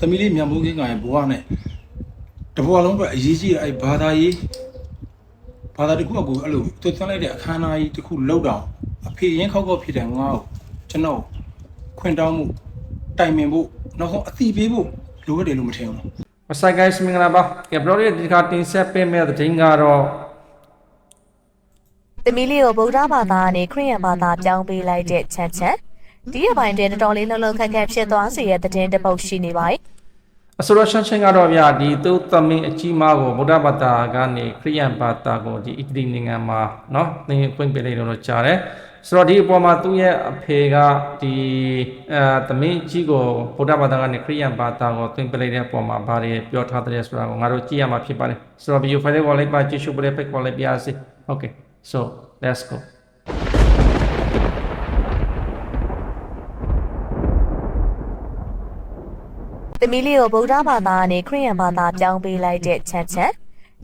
သမီးလေးမြန်မိုးကင်းကရဲ့ဘဝနဲ့တဘဝလုံးအတွက်အရေးကြီးတဲ့အဲ့ဘာသာရေးဘာသာတစ်ခုအကူအဲ့လိုတွတ်သွင်းလိုက်တဲ့အခမ်းအနားကြီးတစ်ခုလောက်တော့အဖေရင်ခောက်ခောက်ဖြစ်တဲ့ငါ့ကိုကျွန်တော်ခွင့်တောင်းမှုတိုင်ပင်ဖို့နောက်ဆုံးအတိပေးဖို့လိုအပ်တယ်လို့မထင်ဘူး What's up guys မင်္ဂလာပါကဲဘရော်ရဲ့ဒီကတင်ဆက်ပေးမယ့်သတင်းကတော့။သမီးလေးကိုဗုဒ္ဓဘာသာနဲ့ခရစ်ယာန်ဘာသာပြောင်းပေးလိုက်တဲ့ချမ်းချမ်း ဒီရပိုင်းတွင်တော်တော်လေးလှုပ်လှုပ်ခက်ခက်ဖြစ်သွားစေတဲ့တဲ့တင်တစ်ပုတ်ရှိနေပါ යි အဆိုရရှန်ချင်းကတော့ဗျာဒီသုသမင်းအကြီးမားကိုဗုဒ္ဓဘာသာကနေခရိယန်ဘာသာကိုဒီအီတလီနိုင်ငံမှာเนาะသင်ဖွင့်ပြလိုက်လို့ကြားတယ်ဆိုတော့ဒီအပေါ်မှာသူ့ရဲ့အဖေကဒီအဲသမင်းကြီးကိုဗုဒ္ဓဘာသာကနေခရိယန်ဘာသာကိုသင်ပြလိုက်တဲ့အပေါ်မှာဗါတွေပြောထားတယ်ဆိုတာကိုငါတို့ကြည့်ရမှာဖြစ်ပါတယ်ဆိုတော့ video file ကိုလိုက်ပါကြည့်ရှုပလေးပိတ်ကိုလိုက်ပြရစီ okay so let's go ။ သမီးလေးကိုဗုဒ္ဓဘာသာနဲ့ခရစ်ယာန်ဘာသာပြောင်းပေးလိုက်တဲ့ချမ်းချမ်း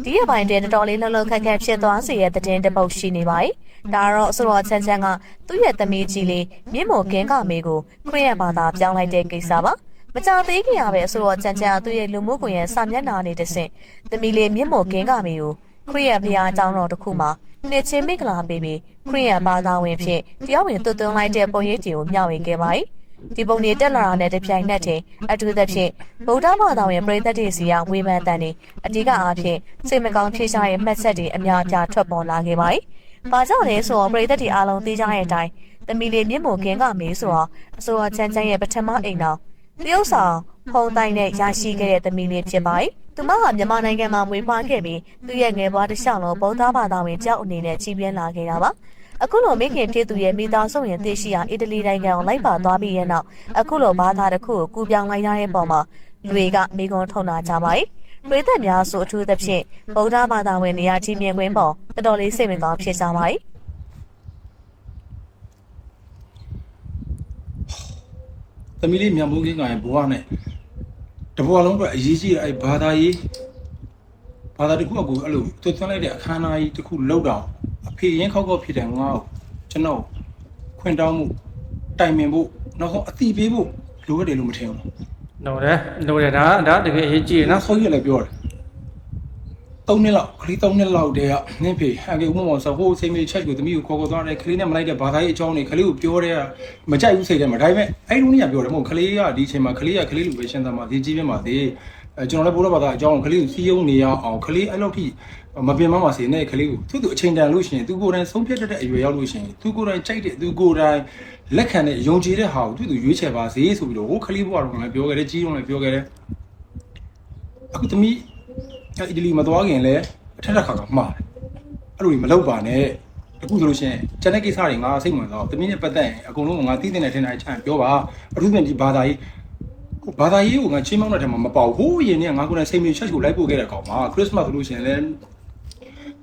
ဒီရပိုင်းတွင်တော်တော်လေးလှုပ်လှုပ်ခက်ခက်ဖြစ်သွားစေတဲ့တဲ့တင်တစ်ပုတ်ရှိနေပါ යි ။ဒါကတော့ဆိုတော့ချမ်းချမ်းကသူ့ရဲ့သမီးကြီးလေးမြင့်မို့ကင်းကမေကိုခရစ်ယာန်ဘာသာပြောင်းလိုက်တဲ့ကိစ္စပါ။မကြသေးခင်ရပဲဆိုတော့ချမ်းချမ်းကသူ့ရဲ့လူမှုကွန်ရက်စာမျက်နှာနေတဆင့်သမီးလေးမြင့်မို့ကင်းကမေကိုခရစ်ယာန်ဘုရားအကြောင်းတော်တစ်ခုမှာနှစ်ချင်းမိဂလာပေးပြီးခရစ်ယာန်ဘာသာဝင်ဖြစ်တရားဝင်သွတ်သွင်းလိုက်တဲ့ပုံရိပ်တွေကိုမျှဝေခဲ့ပါ යි ။ ဒီပုံတွေတက်လာတာနဲ့တပြိုင်နက်တည်းအထူးသဖြင့်ဗုဒ္ဓဘာသာဝင်ပရိသတ်တွေစီကဝေဖန်တန်တွေအဓိကအားဖြင့်စိတ်မကောင်းဖြစ်ရှားရဲ့မှတ်ချက်တွေအများအပြားထွက်ပေါ်လာခဲ့ပါ යි ။ဘာကြောင့်လဲဆိုတော့ပရိသတ်တွေအားလုံးသိကြတဲ့အတိုင်းသမီးလေးမြင့်မို့ကင်းကမေးဆိုတော့အစိုးရချမ်းချမ်းရဲ့ပထမအိမ်တော်တရုတ်ဆောင်ဖုံတိုင်းနဲ့ရရှိခဲ့တဲ့သမီးလေးဖြစ်ပါ යි ။သူမကမြန်မာနိုင်ငံမှာမွေးဖွားခဲ့ပြီးသူ့ရဲ့ငယ်ဘွားတစ်လျှောက်လုံးဗုဒ္ဓဘာသာဝင်ကြောက်အနေနဲ့ကြီးပြင်းလာခဲ့တာပါ။ အခုလိုမိခင်ဖြစ်သူရဲ့မိသားစုဝင်သိရှိရာအီတလီနိုင်ငံကိုလိုက်ပါသွားပြီးရဲ့နောက်အခုလိုဘာသာတစ်ခုကိုကူပြောင်းလိုက်ရတဲ့ပုံမှာလူတွေကမိကွန်းထုံလာကြပါ යි ။ပြည်သက်များဆိုအထူးသဖြင့်ဗုဒ္ဓဘာသာဝင်နေရာကြီးမြင်ကွင်းပေါ်တော်တော်လေးစိတ်ဝင်စားဖြစ်ကြပါ යි ။သမီးလေးမြန်မိုးကင်းကရဲ့ဘဝနဲ့တဘဝလုံးအတွက်အရေးကြီးတဲ့အဲ့ဘာသာရေးဘာသာတစ်ခုအကူအဲ့လိုတွတ်သွင်းလိုက်တဲ့အခမ်းအနားကြီးတစ်ခုလောက်တော့အ ဖေရင်ခောက်ခောက်ဖြစ်တဲ့ငါ့ကိုကျွန်တော်ခွင့်တောင်းမှုတိုင်ပင်ဖို့နောက်ဆုံးအတိပေးဖို့လိုအပ်တယ်လို့မထင်ဘူးနော်တယ်နော်တယ်ဒါဒါတကယ်အရေးကြီးတယ်နောနော်က်ဆုံးရလည်းပြောတယ်၃နှစ်လောက်ခလီ၃နှစ်လောက်တည်းကနင့်ဖေဟန်ကေဥမမောဆိုဟိုစိတ်မေးချက်ကိုသမီးကိုခေါ်ခေါ်သွားတယ်ခလီနဲ့မလိုက်တဲ့ဘာသာရေးအကြောင်းတွေခလီကိုပြောတဲ့ကမကြိုက်ဘူးစိတ်ထဲမှာဒါပေမဲ့အဲ့ဒီနေ့ကပြောတယ်မဟုတ်ခလီကဒီအချိန်မှာခလီကခလီလူပဲရှင်းသားမှာဒီကြီးပြင်းပါသေး အဲကျွန်တော်လည်းဘိုးတော်ဘာသာအကြောင်းကိုခလီကိုစီးယုံနေရအောင်ခလီအဲ့လောက်ထိမပင်မပါစေနဲ့ခလီကိုသူ့သူအချိန်တန်လို့ရှိရင်သူကိုယ်တိုင်ဆုံးဖြတ်တတ်တဲ့အရွယ်ရောက်လို့ရှိရင်သူကိုယ်တိုင်ကြိုက်တဲ့သူကိုယ်တိုင်လက်ခံတဲ့ယုံကြည်တဲ့ဟာကိုသူ့သူရွေးချယ်ပါစေဆိုပြီးတော့ဟိုခလီဘွားတော်ကလည်းပြောခဲ့တယ်ကြီးတော်လည်းပြောခဲ့တယ်အခုသမီးအဲအီတလီမသွားခင်လည်းအထက်ထက်ခါခါမှားတယ်အဲ့လိုကြီးမလုပ်ပါနဲ့အခုဆိုလို့ရှိရင်ကျန်တဲ့ကိစ္စတွေငါစိတ်ဝင်စားတော့တမင်းနဲ့ပတ်သက်ရင်အကုန်လုံးကငါသိတဲ့နဲ့ထင်တာချမ်းပြောပါအထူးသဖြင့်ဒီဘာသာရေးဟို ဘာသာရေးကိုငါချင်းမောင်းတဲ့ထဲမှာမပေါဟိုးရင်နဲ့ငါကိုယ်နဲ့စိတ်မြေချက်ကိုလိုက်ပို့ခဲ့တဲ့ကောင်ပါခရစ်စမတ်ဆိုလို့ရှိရင်လည်း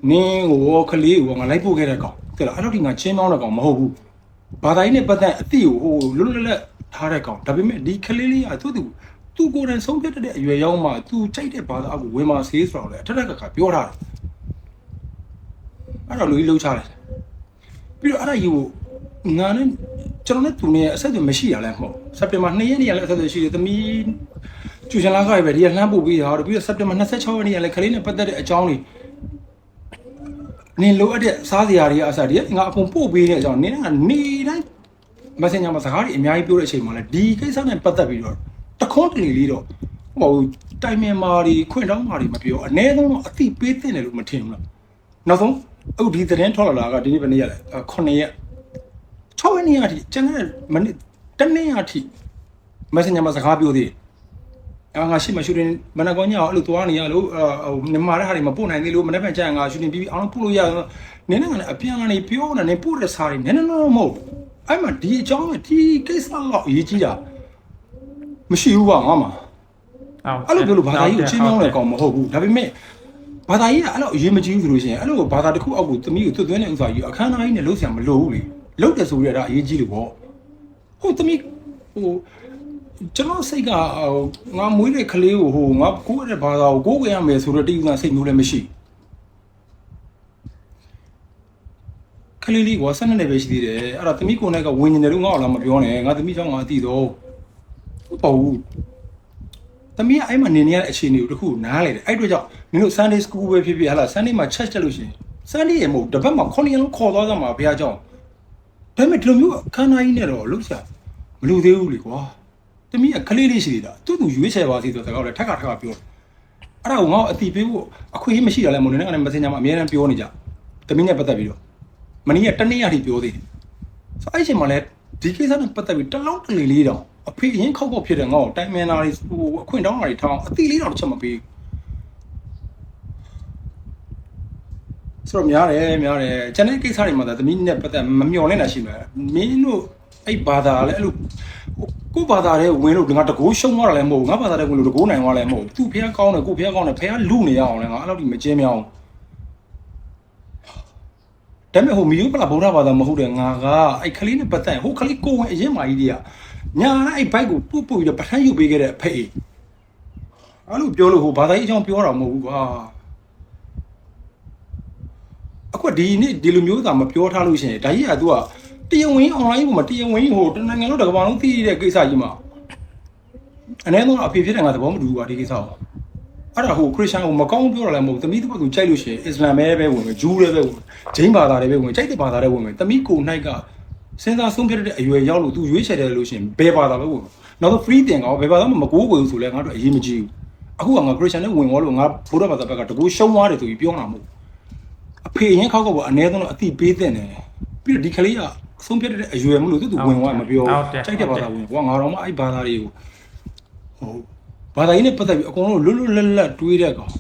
နင်းကိုခလေးကိုငါလိုက်ပို့ခဲ့တဲ့ကောင်တဲ့လားအဲ့လိုဒီငါချင်းမောင်းတဲ့ကောင်မဟုတ်ဘူးဘာသာရေးနဲ့ပတ်သက်အတိကိုဟိုလွတ်လွတ်လပ်လပ်ထားတဲ့ကောင်ဒါပေမဲ့ဒီခလေးလေးကသူ့သူသူကိုယ်တိုင်ဆုံးဖြတ်တတ်တဲ့အရွယ်ရောက်မှသူကြိုက်တဲ့ဘာသာအကိုဝင်ပါစေးဆိုတော့လေအထက်ထက်ကခါပြောထားတယ်အဲ့တော့လူကြီးလှုပ်ချလိုက်တယ်ပြီးတော့အဲ့ဒါကြီးကိုငါနဲ့ ကျွန်တော်နဲ့သူနဲ့အဆက်အသွယ်မရှိရလဲမဟုတ်စက်တင်ဘာ2ရက်နေ့ကလည်းအဆက်အသွယ်ရှိတယ်သမီးကျူရှင်လာခါပဲဒီကလှမ်းပို့ပေးတာတော့ပြီးတော့စက်တင်ဘာ26ရက်နေ့ကလည်းခလေးနဲ့ပတ်သက်တဲ့အကြောင်းတွေနင်လိုအပ်တဲ့စားစရာတွေအစားတည်းငါအကုန်ပို့ပေးတဲ့အကြောင်းနင်ကနေတိုင်း messenger မှာစကားတွေအများကြီးပြောတဲ့အချိန်မှာလည်းဒီကိစ္စနဲ့ပတ်သက်ပြီးတော့တခွန်းတလေလေးတော့ဟိုတိုင်မင်မာတွေခွင့်တောင်းမာတွေမပြောအ ਨੇ ဆုံးတော့အတိပေးတဲ့တယ်လို့မထင်ဘူးလားနောက်ဆုံးအခုဒီသတင်းထွက်လာတာကဒီနေ့ဘယ်နေ့ရလဲ9ရက် 6ရက်နေ့အထိကျန်တဲ့မနေ့တနေ့အထိ messenger မှာစကားပြောသေးတယ်အာငါရှိမှရှူတင်မနက်ကောညအောင်အဲ့လိုသွားနေရလို့ဟိုနေမာတဲ့ဟာတွေမပို့နိုင်သေးလို့မနေ့ကကြာငါရှူတင်ပြီးပြီးအောင်လို့ပို့လို့ရနင်းနဲ့ကနေအပြန်ကနေပြောနေနေပို့တဲ့စားတွေနည်းနည်းတော့မဟုတ်အဲ့မှာဒီအကြောင်းဒီကိစ္စတော့အရေးကြီးတာမရှိဘူးပါငါမှာအဲ့လိုပြောလို့ဘာသာရေးကိုချင်းချောင်းတဲ့ကောင်မဟုတ်ဘူးဒါပေမဲ့ဘာသာရေးကအဲ့လိုအရေးမကြီးဘူးဆိုလို့ရှိရင်အဲ့လိုဘာသာတစ်ခုအောက်ကိုသမီးကိုသွတ်သွင်းတဲ့ဥစ္စာကြီးအခမ်းအနားကြီးနဲ့လုပ်ဆရာမလိုဘူးလေ လုပ်တယ်ဆိုရတာအရေးကြီးလို့ပေါ့ဟုတ်သမီးဟိုကျွန်တော်စိတ်ကဟိုငါမွေးတဲ့ကလေးကိုဟိုငါကိုယ့်ရဲ့ဘာသာကိုကိုယ်ကြရမယ်ဆိုတော့တိကျစိတ်မျိုးလည်းမရှိကလေးလေးကဆက်နေနေပဲရှိသေးတယ်အဲ့ဒါသမီးကိုယ်နဲ့ကဝิญဉ္ဇတယ်လို့ငါ့အောင်လာမပြောနဲ့ငါသမီးကြောင့်ငါအတိတော့ဟုတ်ပါဘူးသမီးကအဲ့မှာနေနေရတဲ့အခြေအနေကိုတခုနားလေတယ်အဲ့အတွက်ကြောင့်မင်းတို့ Sunday school ပဲဖြစ်ဖြစ်ဟာလား Sunday မှာ church တက်လို့ရှိရင် Sunday ရေမဟုတ်တစ်ပတ်မှာ9ရက်လုံးခေါ်သွားကြမှာဘုရားကြောင့် ဒါပေမဲ့ဒီလိုမျိုးအခမ်းအနားကြီးနဲ့တော့လုပ်ချင်မလို့သေးဘူးလေကွာသမီးကကလေးလေးရှိသေးတာသူ့သူရွေးချယ်ပါစီဆိုတဲ့စကားကိုလည်းထက်ကထက်ကပြောတယ်အဲ့ဒါကိုငါ့ကိုအတိပေးဖို့အခွင့်အရေးမရှိတာလဲမလို့နဲ့ကလည်း messenger မှာအများအားပြောနေကြသမီးနဲ့ပတ်သက်ပြီးတော့မနေ့ကတနေ့ရထိပြောသေးတယ်ဆိုအဲ့အချိန်မှာလည်းဒီကိစ္စနဲ့ပတ်သက်ပြီးတလုံးတလေလေးတောင်အဖေအရင်ခောက်ခောက်ဖြစ်တဲ့ငါ့ကိုတိုင်မင်လာတွေဟိုအခွင့်တောင်းတာတွေထောင်းအတိလေးတောင်တစ်ချက်မပေးဘူး ဆိုတော့များတယ်များတယ်ကျန်တဲ့ကိစ္စတွေမှာသာသမီးနဲ့ပတ်သက်မမျှော်လင့်တာရှိမှာမင်းတို့အဲ့ဘာသာလည်းအဲ့လိုကိုဘာသာတဲ့ဝင်လို့ငါတကိုးရှုံးသွားတာလည်းမဟုတ်ဘူးငါဘာသာတဲ့ဝင်လို့တကိုးနိုင်သွားလည်းမဟုတ်ဘူးသူ့ဖះကောင်းတယ်ကိုဖះကောင်းတယ်ဖះလူနေရအောင်လည်းငါအဲ့လိုဒီမကျင်းမြောင်းဒါပေမဲ့ဟိုမီယိုပလာဗုဒ္ဓဘာသာမဟုတ်တဲ့ငါကအဲ့ခလေးနဲ့ပတ်သက်ဟိုခလေးကိုဝင်အရင်မာကြီးတွေကညာနဲ့အဲ့ဘိုက်ကိုပုတ်ပုတ်ပြီးတော့ပထမ်းယူပေးခဲ့တဲ့အဖေအဲ့လိုပြောလို့ဟိုဘာသာရေးအကြောင်းပြောတာမဟုတ်ဘူးကွာ အခုဒီနေ့ဒီလိုမျိုးသာမပြောထားလို့ရှိရင်ဒါကြီးက तू ကတရားဝင် online ပေါ်မှာတရားဝင်ဟိုတနိုင်ငံလုံးတစ်ကမ္ဘာလုံးသိရတဲ့ကိစ္စကြီးမှာအနည်းဆုံးအဖေဖြစ်တဲ့ငါသဘောမတူဘူးကွာဒီကိစ္စကိုအဲ့ဒါဟိုခရစ်ယာန်ကိုမကောင်းပြောတာလည်းမဟုတ်ဘူးသမီးတစ်ပတ်ကိုကြိုက်လို့ရှိရင်အစ္စလာမ်ပဲပဲဝင်မယ်ဂျူးလည်းပဲဝင်ဂျိန်းဘာသာတွေပဲဝင်ကြိုက်တဲ့ဘာသာတွေဝင်မယ်သမီးကိုနိုင်ကစဉ်းစားဆုံးဖြတ်တဲ့အရွယ်ရောက်လို့ तू ရွေးချယ်တယ်လို့ရှိရင်ဘယ်ဘာသာပဲဝင်နောက်တော့ free တင်ကောဘယ်ဘာသာမှမကိုးကွယ်ဘူးဆိုလဲငါတို့အရေးမကြီးဘူးအခုကငါခရစ်ယာန်နဲ့ဝင်သွားလို့ငါဘုရားဘာသာဘက်ကတကူရှုံးသွားတယ်ဆိုပြီးပြောတာမဟုတ်ဘူးအ ဖေရင်ခောက်ကောက်ပေါ့အ ਨੇ ဆုံးတော့အတိပေးတဲ့တယ်ပြီးတော့ဒီကလေးကအဆုံးဖြတ်တဲ့အရွယ်မလို့သူသူဝင်သွားမပြောဟုတ်တယ်ကြိုက်တဲ့ဘာသာဝင်ကွာငါတော့မှအဲ့ဘာသာတွေကိုဟိုဘာသာရေးနဲ့ပတ်သက်ပြီးအကုန်လုံးလွတ်လွတ်လပ်လပ်တွေးတဲ့ကောင်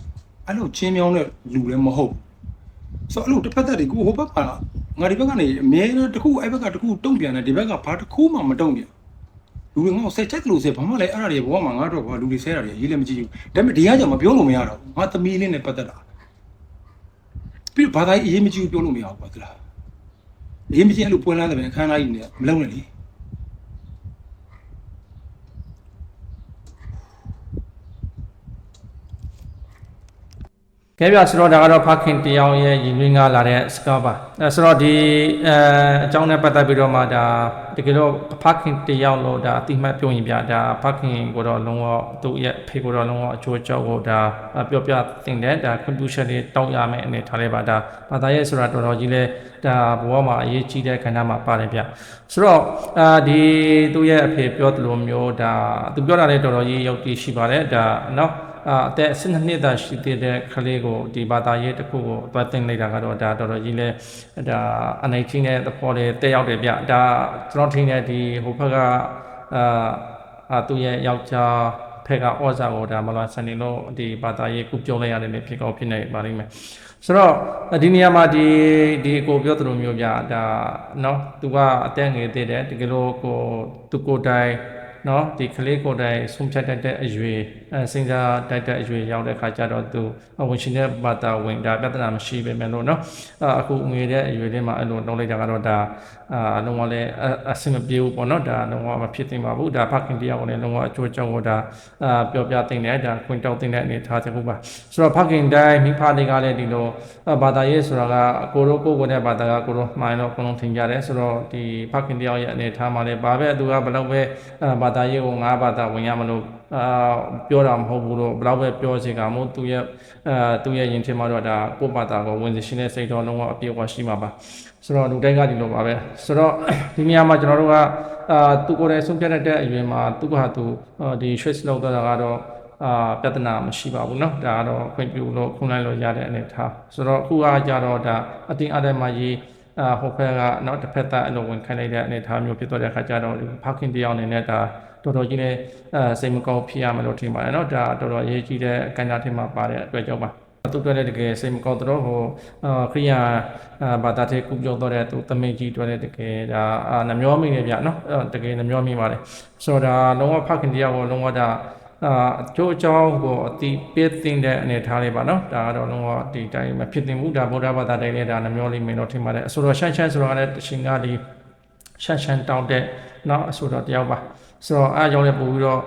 အဲ့လိုချင်းမြောင်းတဲ့လူလည်းမဟုတ်ဘူးဆိုတော့အဲ့လိုတစ်ဖက်သက်တွေကိုဟိုဘက်ကငါဒီဘက်ကနေအမြဲတမ်းတစ်ခုအဲ့ဘက်ကတစ်ခုတုံ့ပြန်တယ်ဒီဘက်ကဘာတစ်ခုမှမတုံ့ပြန်လူတွေငါ့ကိုဆက်ချက်လို့ဆက်ဘာမှလည်းအဲ့ဒါတွေဘောမှာငါတော့ဘာလူတွေဆဲတာတွေရေးလည်းမကြည့်ဘူးဒါပေမဲ့ဒီကကြောင့်မပြောလို့မရတော့ဘူးငါသမီးလေးနဲ့ပတ်သက်တာ ပြီးတော့ဘာသာရေးအရေးမကြီးဘူးပြောလို့မရဘူးကွာသလားအရေးမကြီးအဲ့လိုပွင့်လန်းတဲ့အခမ်းအနားကြီးနဲ့မလုံးနဲ့လေ ကဲပြဆိုတော့ဒါကတော့ဖခင်တရားရဲ့ရင်တွင်းကလာတဲ့စကားပါအဲဆိုတော့ဒီအဲအကြောင်းနဲ့ပတ်သက်ပြီးတော့မှဒါတကယ်တော့ဖခင်တရားလို့ဒါအတိမတ်ပြုံရင်ပြဒါဖခင်ကိုတော့လုံးဝသူ့ရဲ့ဖေကိုတော့လုံးဝအချိုးချောက်ကိုဒါပြောပြတင်တယ်ဒါ contribution တွေတောင်းရမယ်အနေထားလေးပါဒါဘာသာရေးဆိုတာတော်တော်ကြီးလဲဒါဘဝမှာအရေးကြီးတဲ့ခန္ဓာမှာပါတယ်ပြဆိုတော့အာဒီသူ့ရဲ့အဖေပြောသလိုမျိုးဒါသူပြောတာလည်းတော်တော်ကြီးယုတ်တိရှိပါတယ်ဒါနော် အာအသက်12နှစ်သာရှိသေးတဲ့ကလေးကိုဒီဘာသာရေးတစ်ခုကိုသွားတင်လိုက်တာကတော့ဒါတော်တော်ကြီးလဲဒါအနိုင်ချင်းတဲ့သဘောလေးတက်ရောက်တယ်ဗျဒါကျွန်တော်ထင်တဲ့ဒီဟိုဘက်ကအာအာသူ့ရဲ့ယောက်ျားဖက်ကဩဇာကိုဒါမလာစနေလို့ဒီဘာသာရေးကုပြောလိုက်ရတယ်လေဖြစ်ကောင်းဖြစ်နေပါလိမ့်မယ်ဆိုတော့ဒီနေရာမှာဒီဒီကိုပြောသလိုမျိုးဗျဒါเนาะသူကအသက်ငယ်သေးတယ်တကယ်လို့ကိုသူကိုယ်တိုင် နော်ဒီကလေးကိုယ်တိုင်ဆုံးဖြတ်တတ်တဲ့အရွယ်အဲစဉ်းစားတတ်တဲ့အရွယ်ရောက်တဲ့ခါကျတော့သူဝင်ရှင်တဲ့ဘာသာဝင်ဒါပြဿနာမရှိပဲမယ်လို့နော်အာအခုငွေတဲ့အရွယ်လေးမှာအဲ့လိုလုံးလိုက်တာကတော့ဒါအာလုံးဝလည်းအအဆင်မပြေဘူးပေါ့နော်ဒါလုံးဝမဖြစ်သင့်ပါဘူးဒါဖခင်တရားကိုလည်းလုံးဝအကျိုးအကြောင်းကိုဒါအာပြောပြသင့်တယ်ဒါခွင့်တောက်သင့်တဲ့အနေထားတစ်ခုပါဆိုတော့ဖခင်တိုင်းမိဖတွေကလည်းဒီလိုအာဘာသာရေးဆိုတာကကိုရိုကိုကိုနဲ့ဘာသာကကိုရိုမှိုင်းတော့အကုန်လုံးထင်ကြတယ်ဆိုတော့ဒီဖခင်တရားရဲ့အနေထားမှာလည်းဘာပဲသူကဘယ်တော့ပဲအာဘာသာရေးကိုငါးဘာသာဝင်ရမလို့အာပြောတာမဟုတ်ဘူးလို့ဘယ်တော့ပဲပြောစေကမို့သူရဲ့အာသူရဲ့ယင်ထင်မှာတော့ဒါကိုယ့်ဘာသာကိုဝင်စီရှင်တဲ့စိတ်တော်လုံးဝအပြည့်အဝရှိမှာပါဆိုတော့လူတိုင်းကဒီလိုပါပဲဆိုတော့ဒီနေရာမှာကျွန်တော်တို့ကအာသူကိုယ်တိုင်ဆုံးဖြတ်တတ်တဲ့အရွယ်မှာသူကဟာသူအာဒီ trace လောက်တော့တာကတော့အာပြဿနာမရှိပါဘူးเนาะဒါကတော့ခွင့်ပြုလို့ခုနိုင်လို့ရတဲ့အနေထားဆိုတော့အခုကကြတော့ဒါအတင်းအဓမ္မကြီး အာဟိုဖက်ကနောက်တစ်ဖက်သားအလိုဝင်ခိုင်းလိုက်တဲ့အနေအထားမျိုးဖြစ်သွားတဲ့အခါကျတော့ဖခင်တယောက်အနေနဲ့ဒါတော်တော်ကြီးနဲ့အဲစိတ်မကောင်းဖြစ်ရမလို့ထင်ပါတယ်နော်ဒါတော်တော်အရေးကြီးတဲ့ကံကြမ်းထင်မှာပါတဲ့အတွက်ကြောင့်ပါသူတို့လည်းတကယ်စိတ်မကောင်းတော့ဟိုခရိယာဘာသာတဲ့ကုပြောတော့တဲ့သူတမင်ကြီးတွေ့တဲ့တကယ်ဒါနှမျောမိနေပြနော်တကယ်နှမျောမိပါတယ်ဆိုတော့ဒါလုံးဝဖခင်တရားကိုလုံးဝဒါ အာကျိုးအကြောင်းကိုအတိပေးသိတဲ့အနေထားလေးပါနော်ဒါကတော့လုံးဝဒီတိုင်းမဖြစ်သင့်ဘူးဒါဗုဒ္ဓဘာသာတိုင်းလည်းဒါနှမျောလိမ့်မယ်လို့ထင်ပါတယ်အဆိုတော်ရှမ်းရှမ်းဆိုတော့လည်းတရှင်ကဒီရှမ်းရှမ်းတောင်းတဲ့နောက်အဆိုတော်တယောက်ပါဆိုတော့အားကြောင့်လည်းပို့ပြီးတော့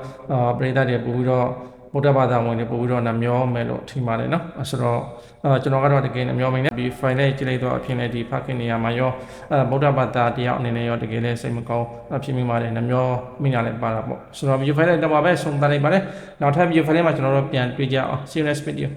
ပရိသတ်တွေပို့ပြီးတော့ ဗုဒ္ဓဘာသာဝင်တွေပို့ပြီးတော့နှမျောမယ်လို့ထင်ပါတယ်နော်အဲဆိုတော့အဲကျွန်တော်ကတော့တကယ်နှမျောမိနေဒီ file လေးကြည့်လိုက်တော့အဖြစ်နဲ့ဒီဖခင်နေရာမှာရောအဲဗုဒ္ဓဘာသာတရားအနေနဲ့ရောတကယ်လည်းစိတ်မကောင်းအဖြစ်မိပါတယ်နှမျောမိညာလည်းပါတာပေါ့ဆိုတော့ video file လေးတော့ပါပဲဆုံးသတ်လိုက်ပါတယ်နောက်ထပ် video file လေးမှာကျွန်တော်တို့ပြန်တွေ့ကြအောင် see you next video